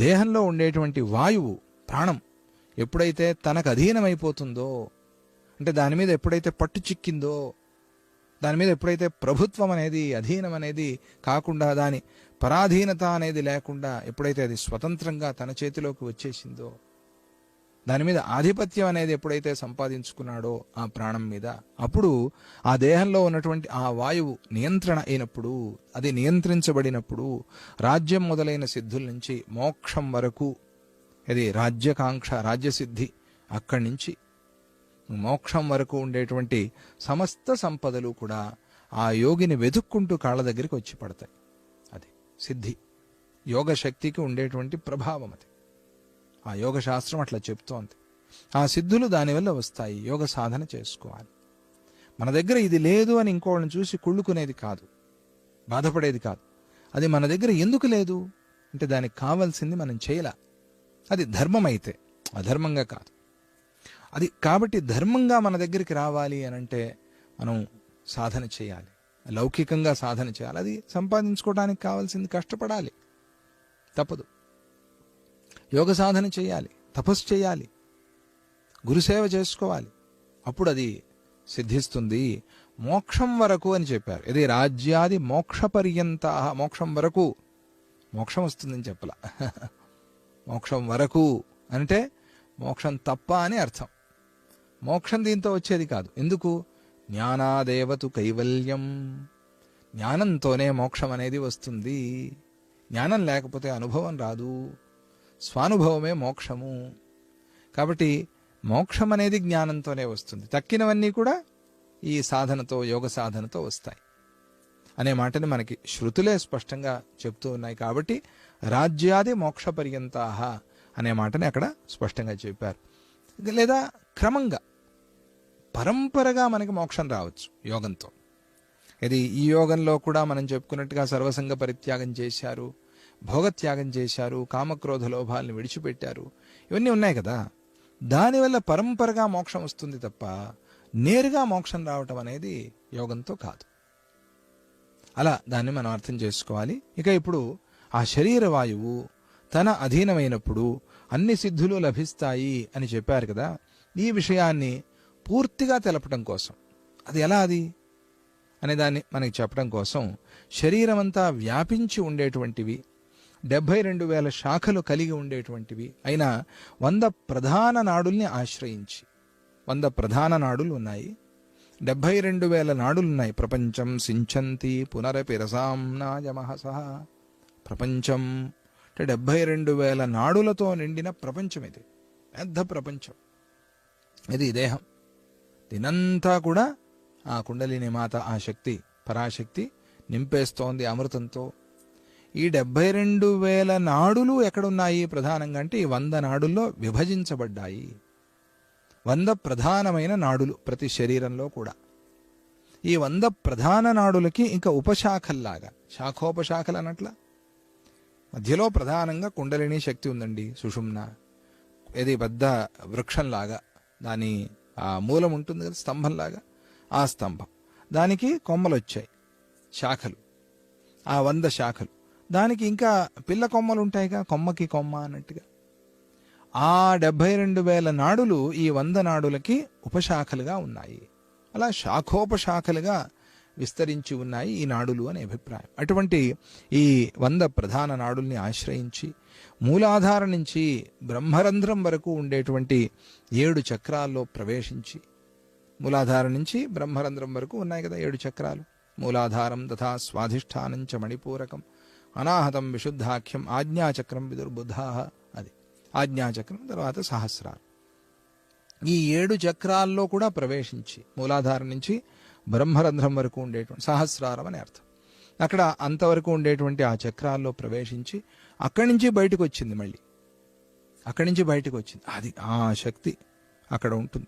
దేహంలో ఉండేటువంటి వాయువు ప్రాణం ఎప్పుడైతే తనకు అధీనమైపోతుందో అంటే దాని మీద ఎప్పుడైతే పట్టు చిక్కిందో దాని మీద ఎప్పుడైతే ప్రభుత్వం అనేది అధీనం అనేది కాకుండా దాని పరాధీనత అనేది లేకుండా ఎప్పుడైతే అది స్వతంత్రంగా తన చేతిలోకి వచ్చేసిందో దాని మీద ఆధిపత్యం అనేది ఎప్పుడైతే సంపాదించుకున్నాడో ఆ ప్రాణం మీద అప్పుడు ఆ దేహంలో ఉన్నటువంటి ఆ వాయువు నియంత్రణ అయినప్పుడు అది నియంత్రించబడినప్పుడు రాజ్యం మొదలైన సిద్ధుల నుంచి మోక్షం వరకు ఇది రాజ్యకాంక్ష రాజ్యసిద్ధి అక్కడి నుంచి మోక్షం వరకు ఉండేటువంటి సమస్త సంపదలు కూడా ఆ యోగిని వెతుక్కుంటూ కాళ్ళ దగ్గరికి వచ్చి పడతాయి. అది సిద్ధి. యోగ శక్తికి ఉండేటువంటి ప్రభావం అది. ఆ యోగ శాస్త్రం అట్లా చెప్తోంది. ఆ సిద్ధులు దానివల్ల వస్తాయి. యోగ సాధన చేసుకోవాలి. మన దగ్గర ఇది లేదు అని ఇంకోళ్ళని చూసి కుళ్ళుకునేది కాదు. బాధపడేది కాదు. అది మన దగ్గర ఎందుకు లేదు? అంటే దానికి కావాల్సింది మనం చేయలా. అది ధర్మం అయితే అధర్మంగా కాదు. అది కాబట్టి ధర్మంగా మన దగ్గరికి రావాలి అని అంటే మనం సాధన చేయాలి. లౌకికంగా సాధన చేయాలి. అది సంపాదించుకోవడానికి కావాల్సింది కష్టపడాలి. తప్పదు. యోగ సాధన చేయాలి తపస్సు చేయాలి గురుసేవ చేసుకోవాలి. అప్పుడు అది సిద్ధిస్తుంది. మోక్షం వరకు అని చెప్పారు. ఇది రాజ్యాది మోక్ష పర్యంత మోక్షం వరకు. మోక్షం వస్తుందని చెప్పలా. మోక్షం వరకు అంటే మోక్షం తప్ప అని అర్థం. మోక్షం దీంతో వచ్చేది కాదు. ఎందుకు? జ్ఞానాదేవతు కైవల్యం. జ్ఞానంతోనే మోక్షం అనేది వస్తుంది. జ్ఞానం లేకపోతే అనుభవం రాదు. స్వానుభవమే మోక్షము. కాబట్టి మోక్షం అనేది జ్ఞానంతోనే వస్తుంది. తక్కినవన్నీ కూడా ఈ సాధనతో యోగ సాధనతో వస్తాయి. అనే మాటని మనకి శృతులే స్పష్టంగా చెప్తూ ఉన్నాయి కాబట్టి రాజ్యాది మోక్ష పర్యంతాహ అనే మాటని అక్కడ స్పష్టంగా చెప్పారు. లేదా క్రమంగా పరంపరగా మనకి మోక్షం రావచ్చు యోగంతో. ఇది ఈ యోగంలో కూడా మనం చెప్పుకున్నట్టుగా సర్వసంగ పరిత్యాగం చేశారు. భోగత్యాగం చేశారు కామక్రోధ లోభాలను విడిచిపెట్టారు. ఇవన్నీ ఉన్నాయి కదా. దానివల్ల పరంపరగా మోక్షం వస్తుంది తప్ప నేరుగా మోక్షం రావటం అనేది యోగంతో కాదు. అలా దాన్ని మనం అర్థం చేసుకోవాలి. ఇక ఇప్పుడు ఆ శరీర వాయువు తన అధీనమైనప్పుడు అన్ని సిద్ధులు లభిస్తాయి అని చెప్పారు కదా. ఈ విషయాన్ని పూర్తిగా తెలపడం కోసం. అది ఎలా అది? అనే దాన్ని మనకి చెప్పడం కోసం శరీరమంతా వ్యాపించి ఉండేటువంటివి డెబ్బై రెండు వేల శాఖలు కలిగి ఉండేటువంటివి. అయినా వంద ప్రధాన నాడుల్ని ఆశ్రయించి వంద ప్రధాన నాడులు ఉన్నాయి. డెబ్బై రెండు వేల నాడులున్నాయి. ప్రపంచం సించంతి పునరపి రసాంనాయమహస ప్రపంచం అంటే డెబ్బై రెండు వేల నాడులతో నిండిన ప్రపంచం ఇది. పెద్ద ప్రపంచం. ఇది దేహం. దినంతా కూడా ఆ కుండలిని మాత ఆ శక్తి పరాశక్తి నింపేస్తోంది అమృతంతో. ఈ డెబ్బై రెండు వేల నాడులు ఎక్కడున్నాయి ప్రధానంగా అంటే ఈ వంద నాడుల్లో విభజించబడ్డాయి. వంద ప్రధానమైన నాడులు ప్రతి శరీరంలో కూడా. ఈ వంద ప్రధాన నాడులకి ఇంకా ఉపశాఖల్లాగా శాఖోపశాఖలు అన్నట్లా? మధ్యలో ప్రధానంగా కుండలిని శక్తి ఉందండి సుషుమ్న. ఇది పెద్ద వృక్షంలాగా దాని ఆ మూలం ఉంటుంది కదా స్తంభంలాగా? ఆ స్తంభం. దానికి కొమ్మలు వచ్చాయి శాఖలు. ఆ వంద శాఖలు. దానికి ఇంకా పిల్ల కొమ్మలు ఉంటాయిగా కొమ్మకి కొమ్మ అన్నట్టుగా. ఆ డెబ్బై రెండు వేల నాడులు ఈ వంద నాడులకి ఉపశాఖలుగా ఉన్నాయి. అలా శాఖోపశాఖలుగా విస్తరించి ఉన్నాయి ఈ నాడులు అనే అభిప్రాయం. అటువంటి ఈ వంద ప్రధాన నాడుల్ని ఆశ్రయించి మూలాధార నుంచి బ్రహ్మరంధ్రం వరకు ఉండేటువంటి ఏడు చక్రాల్లో ప్రవేశించి మూలాధార నుంచి బ్రహ్మరంధ్రం వరకు ఉన్నాయి కదా ఏడు చక్రాలు. మూలాధారం తథా స్వాధిష్టానం చ మణిపూరకం. అనాహతం విశుద్ధాఖ్యం ఆజ్ఞాచక్రం విదుర్బుధా అది. ఆజ్ఞాచక్రం తర్వాత సహస్రాలు. ఈ ఏడు చక్రాల్లో కూడా ప్రవేశించి మూలాధారం నుంచి బ్రహ్మరంధ్రం వరకు ఉండేటువంటి సహస్రారం అని అర్థం. అక్కడ అంతవరకు ఉండేటువంటి ఆ చక్రాల్లో ప్రవేశించి అక్కడి నుంచి బయటకు వచ్చింది మళ్ళీ. అక్కడి నుంచి బయటకు వచ్చింది. అది ఆ శక్తి అక్కడ ఉంటుంది.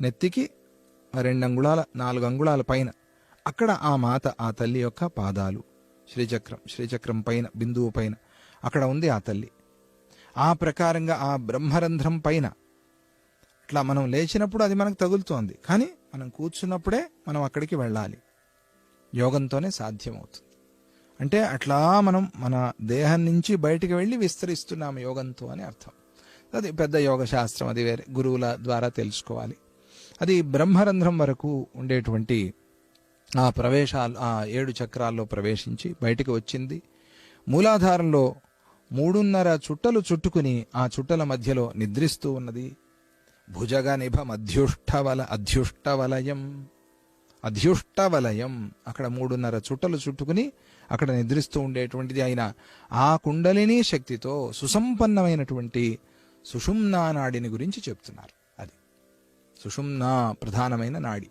నెత్తికి రెండు అంగుళాల నాలుగు అంగుళాల పైన అక్కడ ఆ మాత ఆ తల్లి యొక్క పాదాలు శ్రీచక్రం శ్రీచక్రం పైన బిందువు పైన. అక్కడ ఉంది ఆ తల్లి. ఆ ప్రకారంగా ఆ బ్రహ్మరంధ్రం పైన. ఇట్లా మనం లేచినప్పుడు అది మనకు తగులుతోంది. కానీ మనం కూర్చున్నప్పుడే మనం అక్కడికి వెళ్ళాలి. యోగంతోనే సాధ్యమవుతుంది. అంటే అట్లా మనం మన దేహం నుంచి బయటికి వెళ్ళి విస్తరిస్తున్నాము యోగంతో అని అర్థం. అది పెద్ద యోగ శాస్త్రం అది వేరే గురువుల ద్వారా తెలుసుకోవాలి. అది బ్రహ్మరంధ్రం వరకు ఉండేటువంటి ఆ ప్రవేశాలు ఆ ఏడు చక్రాల్లో ప్రవేశించి బయటికి వచ్చింది. మూలాధారంలో మూడున్నర చుట్టలు చుట్టుకుని ఆ చుట్టల మధ్యలో నిద్రిస్తూ ఉన్నది. భుజగ నిభ మధ్యుష్టవల అధ్యుష్టవలయం అధ్యుష్టవలయం. అక్కడ మూడున్నర చుట్టలు చుట్టుకుని అక్కడ నిద్రిస్తూ ఉండేటువంటిది అయిన ఆ కుండలిని శక్తితో సుసంపన్నమైనటువంటి సుషుమ్నా నాడిని గురించి చెప్తున్నారు. అది సుషుమ్నా ప్రధానమైన నాడి.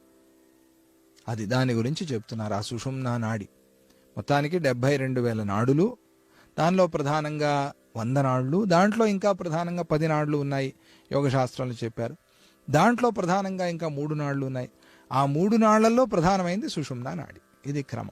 అది దాని గురించి చెప్తున్నారు. ఆ సుషుమ్నా నాడి. మొత్తానికి డెబ్బై రెండు వేల నాడులు. దానిలో ప్రధానంగా వంద నాడులు. దాంట్లో ఇంకా ప్రధానంగా పది నాడులు ఉన్నాయి. యోగశాస్త్రంలో చెప్పారు. దాంట్లో ప్రధానంగా ఇంకా మూడు నాళ్ళు ఉన్నాయి. ఆ మూడు నాళ్ళలో ప్రధానమైంది సుషుమ్నా నాడి. ఇది క్రమం.